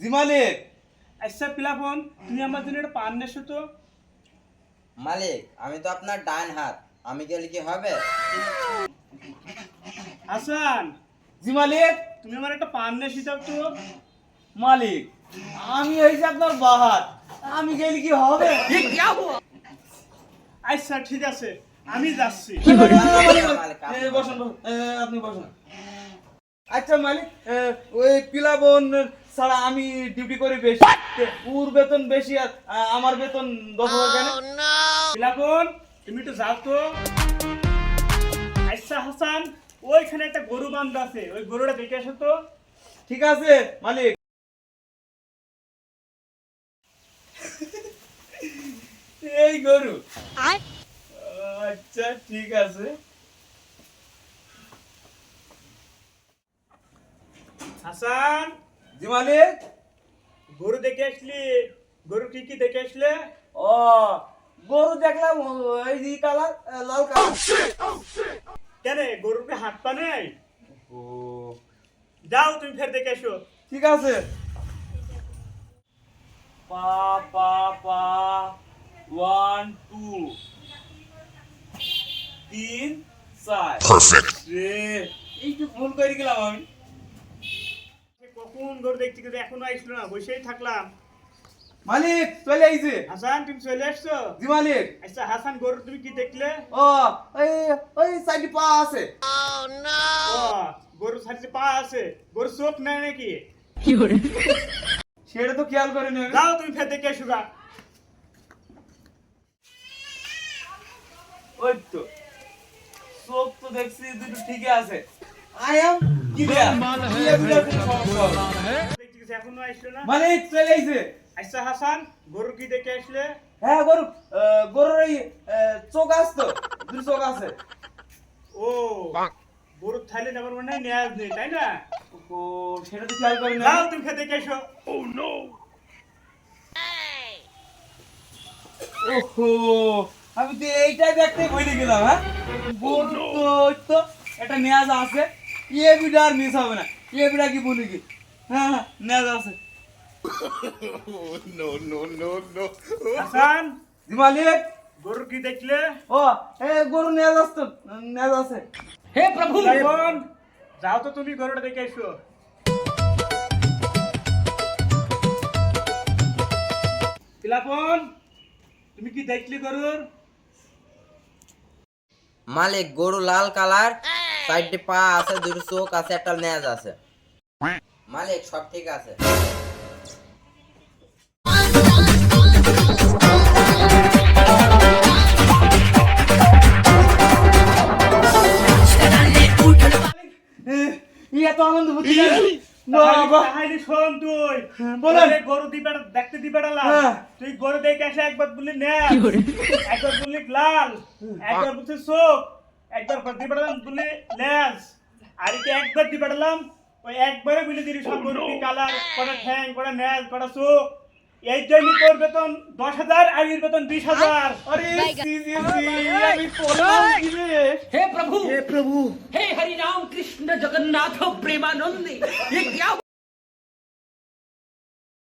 জি মালিক। আচ্ছা পিলাপন তুমি আমার জন্য একটা পান নেছো তো। মালিক আমি তো আপনার ডান হাত। আমি গেলে কি হবে? হাসান। জি মালিক। তুমি আমার একটা পান নেছি দাও তো। মালিক আমি হয়েছি আপনার বাহাত আমি গেলে কি হবে? আচ্ছা ঠিক আছে। আমি যাচ্ছি। বসুন। আপনি বসুন। আচ্ছা মালিক ওই পিলাবন ছাড়া আমি ডিউটি করি বেশি। ওর বেতন বেশি আর আমার বেতন দশ হাজার কেন পিলাপন তুমি একটু যাও তো। আচ্ছা হাসান ওইখানে একটা গরু বান্ধা আছে। ওই গরুটা দেখে আসো তো। ঠিক আছে মালিক। এই গরু। আচ্ছা ঠিক আছে। হাসান। জি মালিক গরু দেখে আসলি? গরু কি কি দেখে আসলে? ও গরু দেখলাম এই যে কালার লাল কালার। কেন গরুকে হাত পা নেই? ও যাও তুমি ফের দেখে এসো ঠিক আছে। পা পা পা ওয়ান টু তিন চার। Perfect. রে একটু ভুল করে গেলাম আমি। কখন গরু দেখতে গেছে এখনও আসলো না? বসেই থাকলাম। মালিক চলে আইছে। হাসান তুমি চলে আসছো? জি মালিক। আচ্ছা হাসান গরু তুমি কি দেখলে? ও ওই ওই সাইডে পা আছে। ও গরু সাইডে পা আছে। গরু চোখ নেই নাকি? সেটা তো খেয়াল করে নি যাও তুমি ফের দেখে এসো ওই তো। চোখ তো দেখছি দুটো ঠিকই আছে। চলে আইছে। আচ্ছা হাসান গরু কি দেখে আসলে? হ্যাঁ গরু গরুর এই চোখ চোখ আছে। ও থাইলে মানে নেয়াজ নেই তাই না? ও সেটা তো খেয়াল করে না যাও তুমি এসো ওহো আমি তো এইটাই দেখতে ভুলে গেলাম হ্যাঁ? গরু তো একটা নেয়াজ আছে। ইয়ে বিটা আর মিস হবে না। ইয়ে বিটা কি বলি কি? হ্যাঁ হ্যাঁ নেয়াজ আছে হাসান মালিক গরু কি দেখলে? ও এ গরু নেয়াজ আছে তো নেয়াজ আছে যাও তো তুমি গরুটা দেখে এসো পিলাপন তুমি কি দেখলি গরুর? মালিক গরু লাল কালার। সাইডে পা আছে দুটো চোখ আছে একটা লেজ আছে। মালিক সব ঠিক আছে। এ, ইয়ে তো আনন্দ হচ্ছে না বাবা। তাহলে শোন তুই। বলেন। গরু দিবে দেখতে দিবে হ্যাঁ। তুই গরু দেখে আসে একবার বললি নে। একবার বললি লাল। একবার বলছি চোখ। একবার ফসদি পাঠালাম তুলে ল্যাস আর এটা একবার দিয়ে পাঠালাম ওই একবারে বুঝে দিলি সব গরুটি কালার কটা ঠ্যাং কটা ন্যাজ কটা চোখ। এই জন্য তোর বেতন দশ হাজার আর এর বেতন বিশ হাজার। আরে হে প্রভু! হে প্রভু! হে হরি রাম কৃষ্ণ জগন্নাথ প্রেমানন্দে